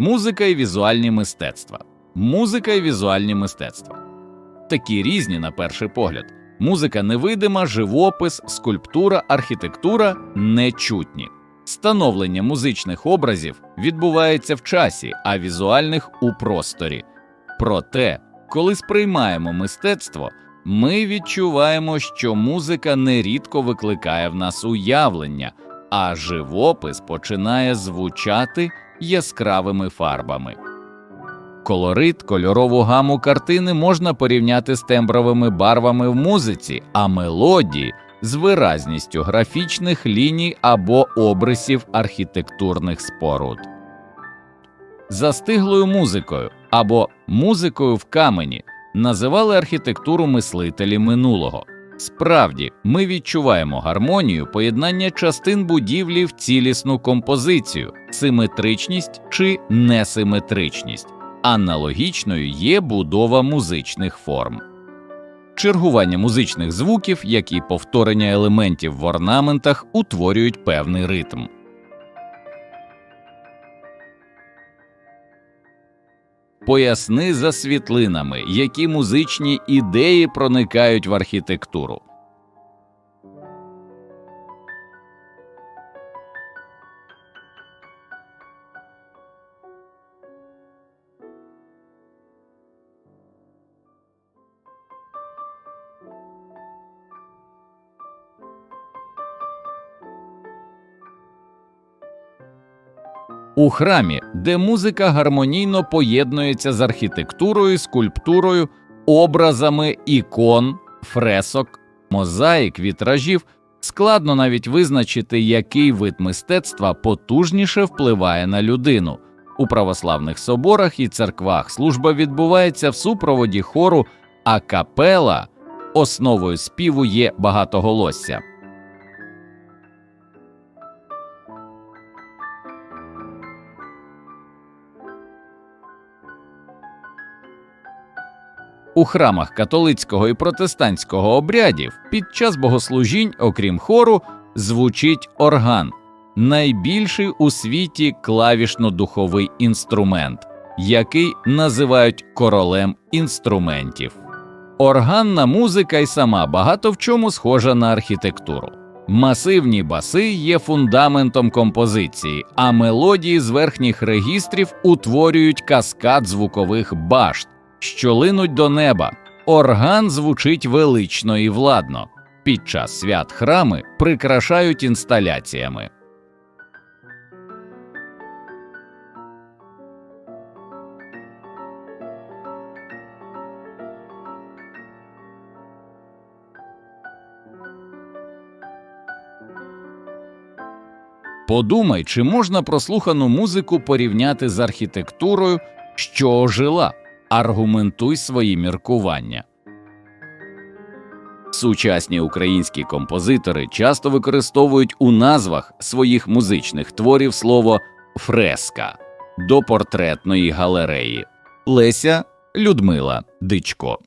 Музика і візуальні мистецтва. Музика і візуальні мистецтва. Такі різні на перший погляд. Музика невидима, живопис, скульптура, архітектура нечутні. Становлення музичних образів відбувається в часі, а візуальних у просторі. Проте, коли сприймаємо мистецтво, ми відчуваємо, що музика нерідко викликає в нас уявлення, а живопис починає звучати яскравими фарбами. Колорит, кольорову гаму картини можна порівняти з тембровими барвами в музиці, а мелодії з виразністю графічних ліній або обрисів архітектурних споруд. Застиглою музикою або музикою в камені називали архітектуру мислителі минулого. Справді, ми відчуваємо гармонію поєднання частин будівлі в цілісну композицію, симетричність чи несиметричність. Аналогічною є будова музичних форм. Чергування музичних звуків, як і повторення елементів в орнаментах, утворюють певний ритм. Поясни за світлинами, які музичні ідеї проникають в архітектуру. У храмі, де музика гармонійно поєднується з архітектурою, скульптурою, образами ікон, фресок, мозаїк, вітражів, складно навіть визначити, який вид мистецтва потужніше впливає на людину. У православних соборах і церквах служба відбувається в супроводі хору, а капела основою співу є багатоголосся. У храмах католицького і протестантського обрядів під час богослужінь, окрім хору, звучить орган, найбільший у світі клавішно-духовий інструмент, який називають королем інструментів. Органна музика й сама багато в чому схожа на архітектуру. Масивні баси є фундаментом композиції, а мелодії з верхніх регістрів утворюють каскад звукових башт, що линуть до неба. Орган звучить велично і владно. Під час свят храми прикрашають інсталяціями. Подумай, чи можна прослухану музику порівняти з архітектурою, що ожила. Аргументуй свої міркування. Сучасні українські композитори часто використовують у назвах своїх музичних творів слово фреска до портретної галереї Леся Людмила Дичко.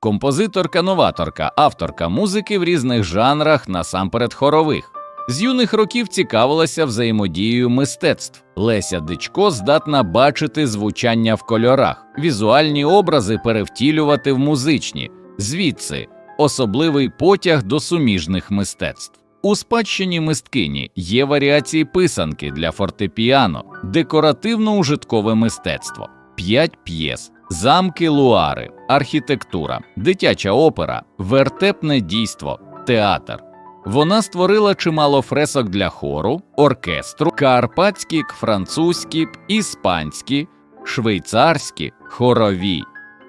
Композиторка-новаторка, авторка музики в різних жанрах, насамперед хорових. З юних років цікавилася взаємодією мистецтв. Леся Дичко здатна бачити звучання в кольорах, візуальні образи перевтілювати в музичні, звідси особливий потяг до суміжних мистецтв. У спадщині мисткині є варіації писанки для фортепіано, декоративно-ужиткове мистецтво, п'ять п'єс, замки луари, архітектура, дитяча опера, вертепне дійство, театр. Вона створила чимало фресок для хору, оркестру, карпатські, французькі, іспанські, швейцарські, хорові,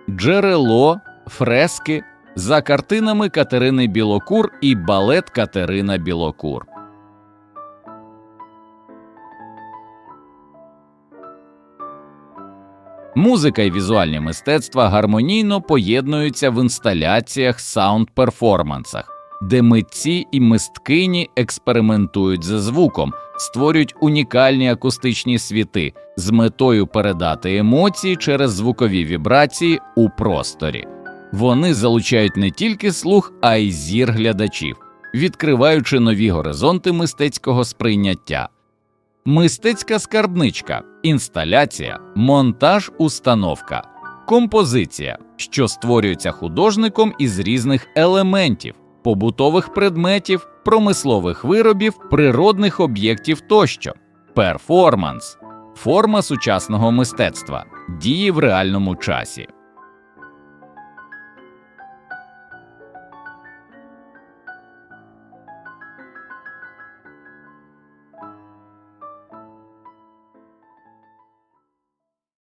джерело, фрески за картинами Катерини Білокур і балет Катерина Білокур. Музика і візуальні мистецтва гармонійно поєднуються в інсталяціях саунд-перформансах де митці і мисткині експериментують за звуком, створюють унікальні акустичні світи з метою передати емоції через звукові вібрації у просторі. Вони залучають не тільки слух, а й зір глядачів, відкриваючи нові горизонти мистецького сприйняття. мистецька скарбничка, інсталяція, монтаж, установка, композиція, що створюється художником із різних елементів, побутових предметів, промислових виробів, природних об'єктів тощо, перформанс, форма сучасного мистецтва, дії в реальному часі.